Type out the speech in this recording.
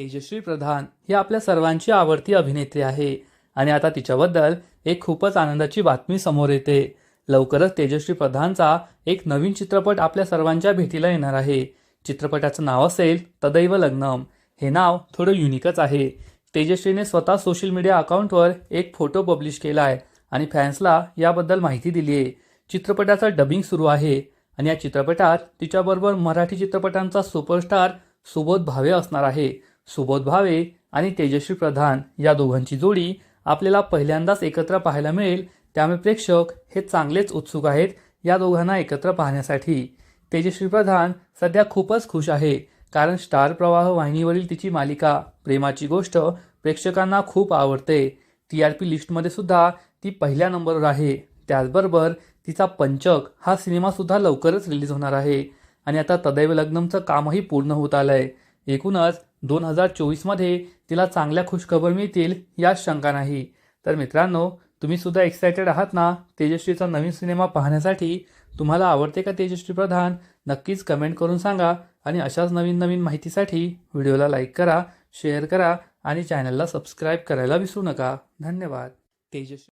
तेजश्री प्रधान ही आपल्या सर्वांची आवडती अभिनेत्री आहे. आणि आता तिच्याबद्दल एक खूपच आनंदाची बातमी समोर येते. लवकरच तेजश्री प्रधानचा एक नवीन चित्रपट आपल्या सर्वांच्या भेटीला येणार आहे. चित्रपटाचं नाव असेल तदैव लग्नम. हे नाव थोडं युनिकच आहे. तेजश्रीने स्वतः सोशल मीडिया अकाउंटवर एक फोटो पब्लिश केला आहे आणि फॅन्सला याबद्दल माहिती दिली आहे चित्रपटाचं डबिंग सुरू आहे आणि या चित्रपटात तिच्याबरोबर मराठी चित्रपटांचा सुपरस्टार सुबोध भावे असणार आहे. सुबोध भावे आणि तेजस्वी प्रधान या दोघांची जोडी आपल्याला पहिल्यांदाच एकत्र पाहायला मिळेल. त्यामुळे प्रेक्षक हे चांगलेच उत्सुक आहेत या दोघांना एकत्र पाहण्यासाठी. तेजस्वी प्रधान सध्या खूपच खुश आहे कारण स्टार प्रवाह वाहिनीवरील तिची मालिका प्रेमाची गोष्ट प्रेक्षकांना खूप आवडते. टी आर पी लिस्टमध्ये सुद्धा ती पहिल्या नंबरवर आहे. त्याचबरोबर तिचा पंचक हा सिनेमासुद्धा लवकरच रिलीज होणार आहे. आणि आता तदैव लग्नमचं कामही पूर्ण होत आलं आहे एकूणच दोन हजार चोवीसमध्ये तिला चांगल्या खुशखबर मिळतील यात शंका नाही. तर मित्रांनो तुम्ही सुद्धा एक्सायटेड आहात ना? तेजश्रीचा नवीन सिनेमा पाहण्यासाठी तुम्हाला आवडते का तेजश्री प्रधान? नक्कीच कमेंट करून सांगा आणि अशाच नवीन नवीन माहितीसाठी व्हिडिओला लाईक करा शेअर करा आणि चॅनलला सबस्क्राईब करायला विसरू नका. धन्यवाद. तेजश्री